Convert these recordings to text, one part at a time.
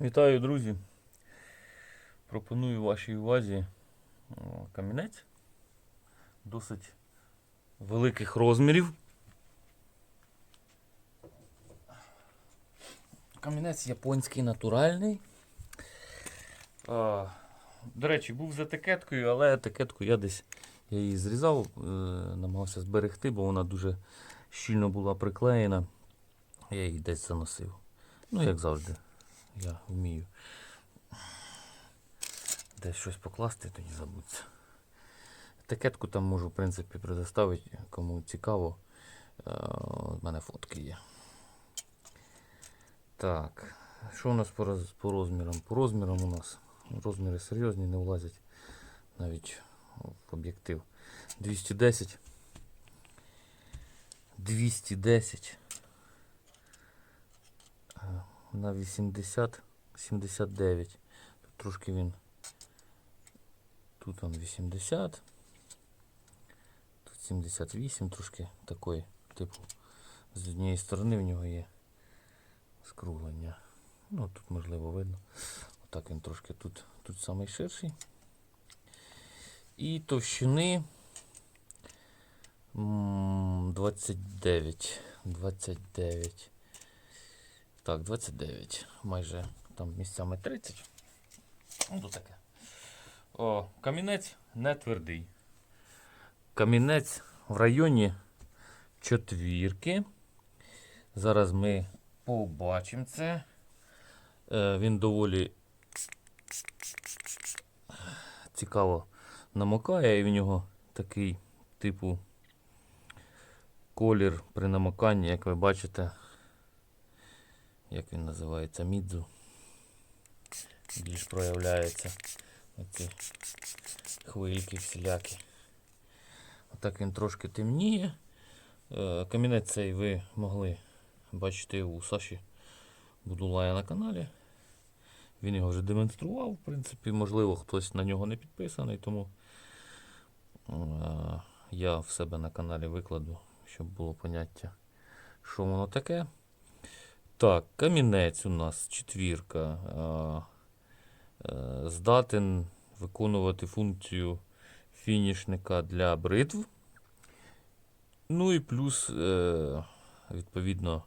Вітаю, друзі! Пропоную вашій увазі камінець досить великих розмірів. Камінець японський натуральний. До речі, був з етикеткою, але етикетку я десь я її зрізав, е, намагався зберегти, бо вона дуже щільно була приклеєна. Я її десь заносив. Ну, як завжди, я вмію. Десь щось покласти, тоді забудеться. Етикетку там можу, в принципі, предоставити, кому цікаво. Е, У мене фотки є. Так, що у нас по, роз, по розмірам? По розмірам у нас розміри серйозні, не влазять навіть в об'єктив. 210. 210 е, на 80 79. Тут трошки він. Тут он 80. Тут 78, трошки такої, типу, з однієї сторони в нього є скруглення. Ну, тут можливо видно. Отак він трошки тут, тут самий ширший. І товщини м, 29. 29. Так, 29. Майже там місцями 30. Ну, то таке. О, камінець не твердий. Камінець в районі четвірки. Зараз ми побачимо це. Е, він доволі цікаво намокає, і в нього такий типу колір при намоканні, як ви бачите, як він називається, мідзу. Більш проявляється оці хвильки всілякі. Отак він трошки темніє. Е, Камінець цей ви могли бачити у Саші Будулая на каналі. Він його вже демонстрував, в принципі, можливо, хтось на нього не підписаний, тому е, я в себе на каналі викладу, щоб було поняття, що воно таке. Так, камінець у нас четвірка. е, Здатен виконувати функцію фінішника для бритв. Ну і плюс, е, відповідно,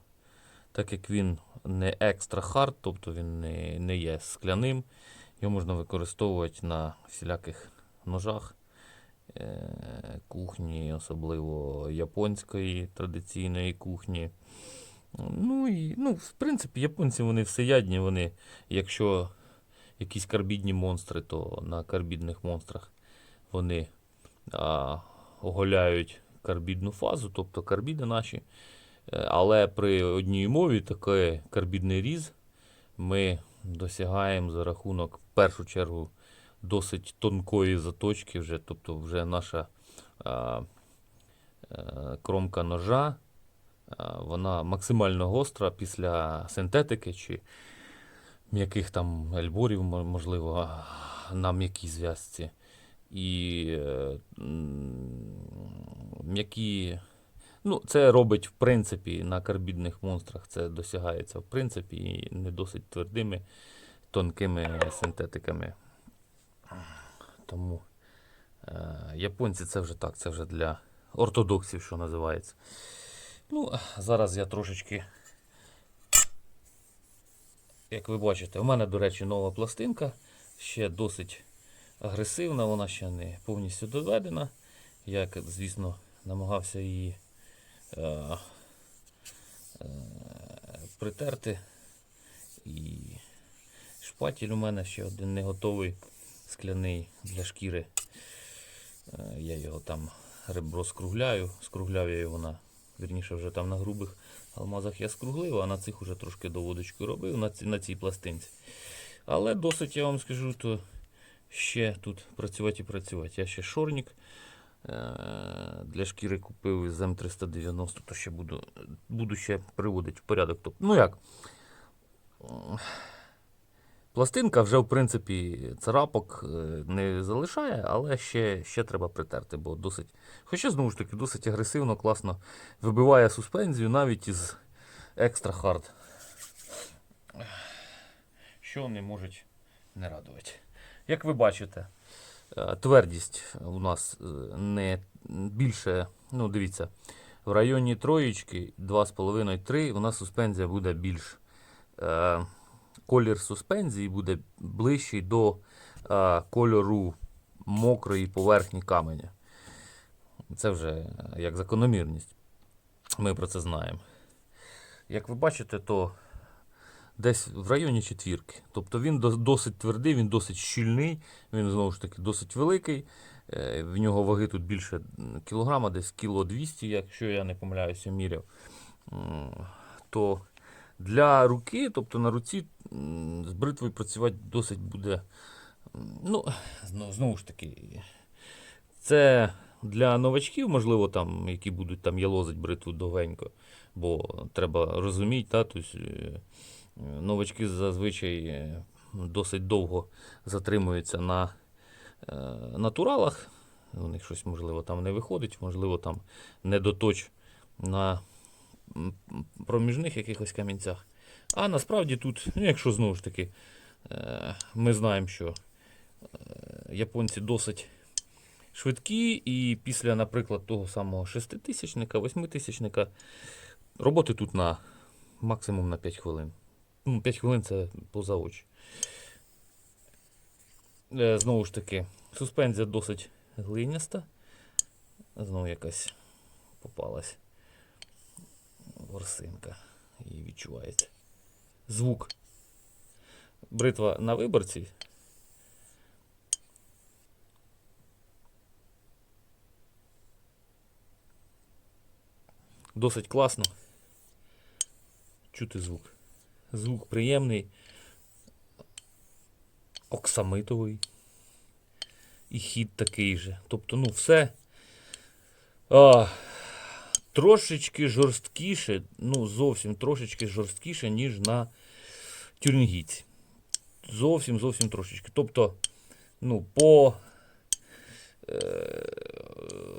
так як він не екстра хард, тобто він не, не є скляним, його можна використовувати на всіляких ножах е, кухні, особливо японської традиційної кухні. Ну і, ну, в принципі, японці вони всеядні, вони, якщо якісь карбідні монстри, то на карбідних монстрах вони а, оголяють карбідну фазу, тобто карбіди наші. Е, Але при одній мові такий карбідний різ ми досягаємо за рахунок, в першу чергу, досить тонкої заточки, вже, тобто вже наша а, е, кромка ножа, а, вона максимально гостра після синтетики чи м'яких там ельборів, можливо, на м'якій зв'язці. І е, м'які. Ну, це робить, в принципі, на карбідних монстрах це досягається, в принципі, і не досить твердими, тонкими синтетиками. Тому е, японці це вже так, це вже для ортодоксів, що називається. Ну, зараз я трошечки. Як ви бачите, у мене, до речі, нова пластинка, ще досить агресивна, вона ще не повністю доведена. Я, звісно, намагався її е, е, притерти. І шпатіль у мене ще один не готовий скляний для шкіри. Е, я його там ребро скругляю. Скругляв я його на, вірніше вже там на грубих алмазах я скруглив, а на цих уже трошки доводочку робив на, ці, на цій пластинці. Але досить, я вам скажу, то ще тут працювати і працювати. Я ще шорник е, для шкіри купив з М390, то ще буду, буду ще приводити в порядок. Ну як? Пластинка вже, в принципі, царапок е, не залишає, але ще, ще треба притерти, бо досить. Хоча, знову ж таки, досить агресивно, класно вибиває суспензію навіть із екстра хард. що не можуть не радувати. Як ви бачите, е, твердість у нас е, не більше, ну дивіться, в районі троєчки 2,5-3 у нас суспензія буде більш. Колір суспензії буде ближчий до е, кольору мокрої поверхні каменя. Це вже як закономірність. Ми про це знаємо. Як ви бачите, то десь в районі четвірки. Тобто він досить твердий, він досить щільний, він знову ж таки досить великий. Е, В нього ваги тут більше кілограма, десь кіло 200, якщо я не помиляюся, міряв. То для руки, тобто на руці, з бритвою працювати досить буде. Ну, знову, ж таки, це для новачків, можливо, там, які будуть там ялозить бритву довгенько, бо треба розуміти, та, тобто, е, новачки зазвичай е, досить довго затримуються на е, натуралах. У них щось, можливо, там не виходить, можливо, там недоточ на проміжних якихось камінцях. А насправді тут, ну, якщо знову ж таки, е, ми знаємо, що е, японці досить швидкі, і після, наприклад, того самого шеститисячника, восьмитисячника роботи тут на максимум на 5 хвилин. Ну, 5 хвилин це поза очі. Е, Знову ж таки, суспензія досить глиняста. Знову якась попалась ворсинка. І відчувається. Звук. Бритва на виборці. Досить класно. Чути звук. Звук приємний, оксамитовий. І хід такий же. Тобто, ну, все а, трошечки жорсткіше, ну, зовсім трошечки жорсткіше, ніж на тюрінгійці. Зовсім, зовсім трошечки. Тобто, ну, по е,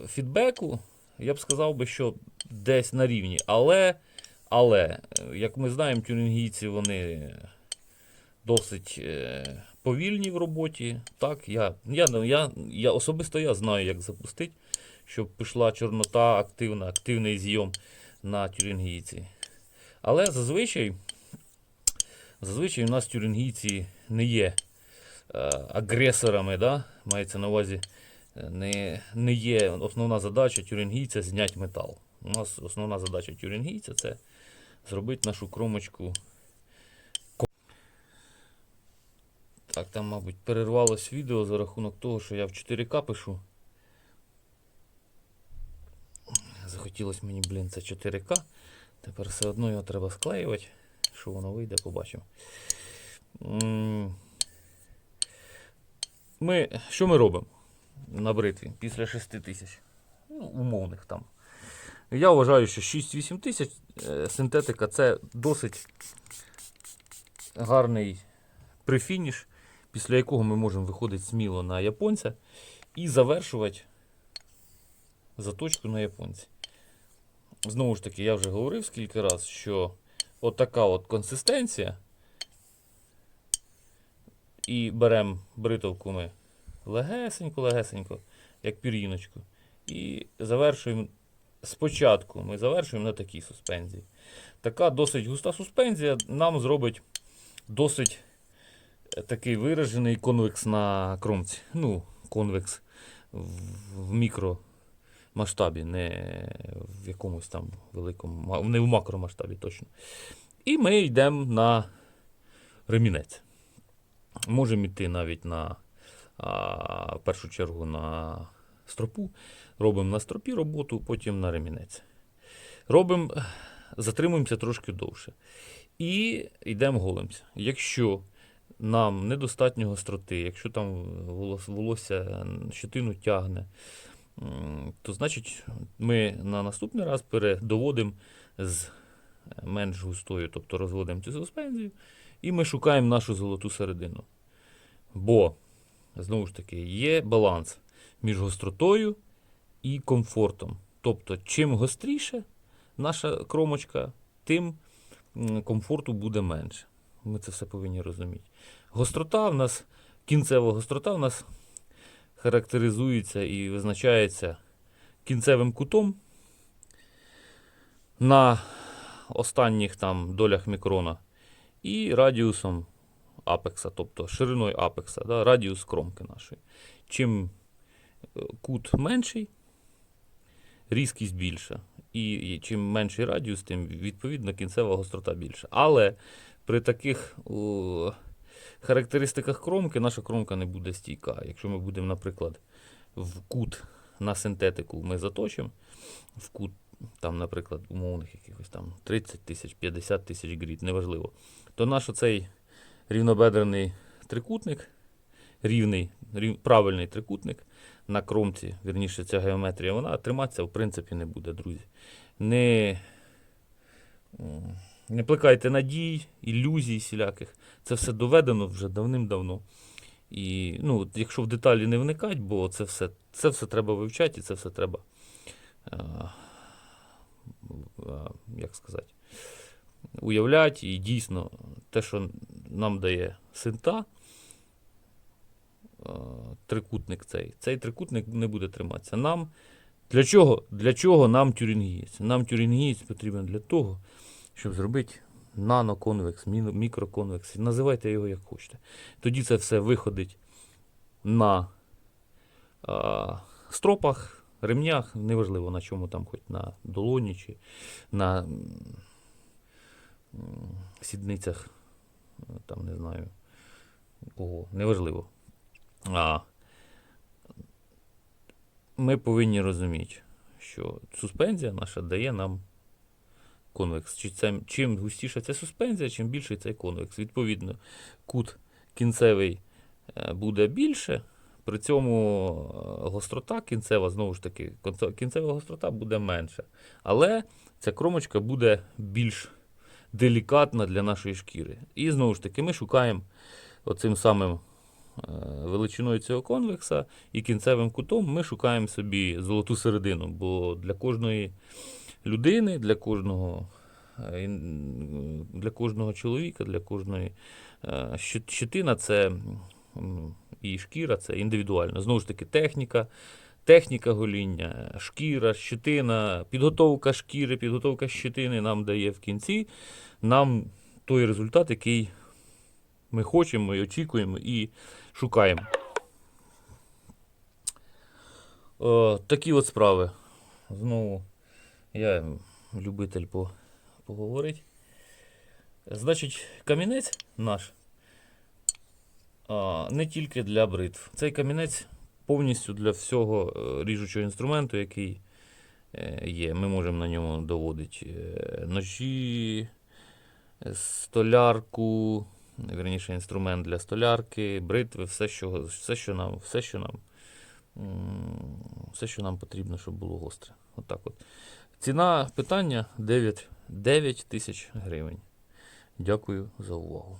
фідбеку я б сказав би, що десь на рівні. Але, але, як ми знаємо, тюрінгійці вони досить е, повільні в роботі. Так, я, я, я, я особисто я знаю, як запустити, щоб пішла чорнота активна, активний зйом на тюрінгійці. Але зазвичай, зазвичай у нас тюрінгійці не є е, агресорами, да? мається на увазі е, не, не є основна задача тюрінгійця зняти метал. У нас основна задача тюрінгійця це зробити нашу кромочку. Так, там, мабуть, перервалось відео за рахунок того, що я в 4К пишу. Захотілося мені, блін, це 4К. Тепер все одно його треба склеювати. Що воно вийде, побачимо. Ми, що ми робимо на бритві після 6 тисяч? Ну, умовних там. Я вважаю, що 6-8 тисяч е, синтетика це досить гарний префініш, після якого ми можемо виходити сміло на японця і завершувати заточку на японці. Знову ж таки, я вже говорив скільки разів, що отака от консистенція. І беремо бритовку ми легесенько-легесенько, як пір'їночку. І завершуємо спочатку ми завершуємо на такій суспензії. Така досить густа суспензія нам зробить досить е, такий виражений конвекс на кромці. Ну, конвекс в, в мікромасштабі, не в якомусь там великому, не в макромасштабі точно. І ми йдемо на ремінець. Можемо йти навіть на а, в першу чергу на стропу. Робимо на стропі роботу, потім на ремінець. Робимо, затримуємося трошки довше. І йдемо голимося. Якщо нам недостатньо гостроти, якщо там волос- волосся щетину тягне, то значить ми на наступний раз передоводимо з менш густою, тобто розводимо цю суспензію, і ми шукаємо нашу золоту середину. Бо, знову ж таки, є баланс між гостротою і комфортом. Тобто, чим гостріше наша кромочка, тим комфорту буде менше. Ми це все повинні розуміти. Гострота в нас, кінцева гострота в нас характеризується і визначається кінцевим кутом на останніх там долях мікрона і радіусом апекса, тобто шириною апекса, да, радіус кромки нашої. Чим е, кут менший, різкість більша. І, чим менший радіус, тим відповідно кінцева гострота більша. Але при таких о, характеристиках кромки наша кромка не буде стійка. Якщо ми будемо, наприклад, в кут на синтетику ми заточимо, в кут, там, наприклад, умовних якихось там 30 тисяч, 50 тисяч гріт, неважливо, то наш оцей рівнобедрений трикутник, рівний, рів, правильний трикутник на кромці, вірніше, ця геометрія, вона триматися в принципі не буде, друзі. Не, не плекайте надій, ілюзій всіляких. Це все доведено вже давним-давно. І ну, якщо в деталі не вникати, бо це все, це все треба вивчати, і це все треба, е, е, як сказати, уявляти. І дійсно, те, що нам дає синта, е, трикутник цей, цей трикутник не буде триматися. Нам для чого? Для чого нам тюрінгієць? Нам тюрінгієць потрібен для того, щоб зробити наноконвекс, мікроконвекс. Називайте його як хочете. Тоді це все виходить на а, стропах, ремнях, неважливо на чому там, хоч на долоні чи на сідницях, там не знаю кого, неважливо. А, ми повинні розуміти, що суспензія наша дає нам конвекс. Чи це, чим густіша ця суспензія, чим більший цей конвекс. Відповідно, кут кінцевий е, буде більше, при цьому е, гострота кінцева, знову ж таки, кінцева гострота буде менша. Але ця кромочка буде більш делікатна для нашої шкіри. І знову ж таки, ми шукаємо оцим самим е, величиною цього конвекса і кінцевим кутом ми шукаємо собі золоту середину, бо для кожної людини, для кожного, е, для кожного чоловіка, для кожної е, щитина це і шкіра це індивідуально. Знову ж таки, техніка. Техніка гоління, шкіра, щитина, підготовка шкіри, підготовка щитини нам дає в кінці нам той результат, який ми хочемо і очікуємо і шукаємо. О, такі от справи. Знову я любитель по, поговорити. Значить, камінець наш а, не тільки для бритв. Цей камінець повністю для всього е, ріжучого інструменту, який е, є. Ми можемо на ньому доводити е, ножі, столярку, вірніше, інструмент для столярки, бритви, все, що, все, що нам, все, що нам, все, що нам потрібно, щоб було гостре. Отак от. Ціна питання 9, 9 тисяч гривень. Дякую за увагу.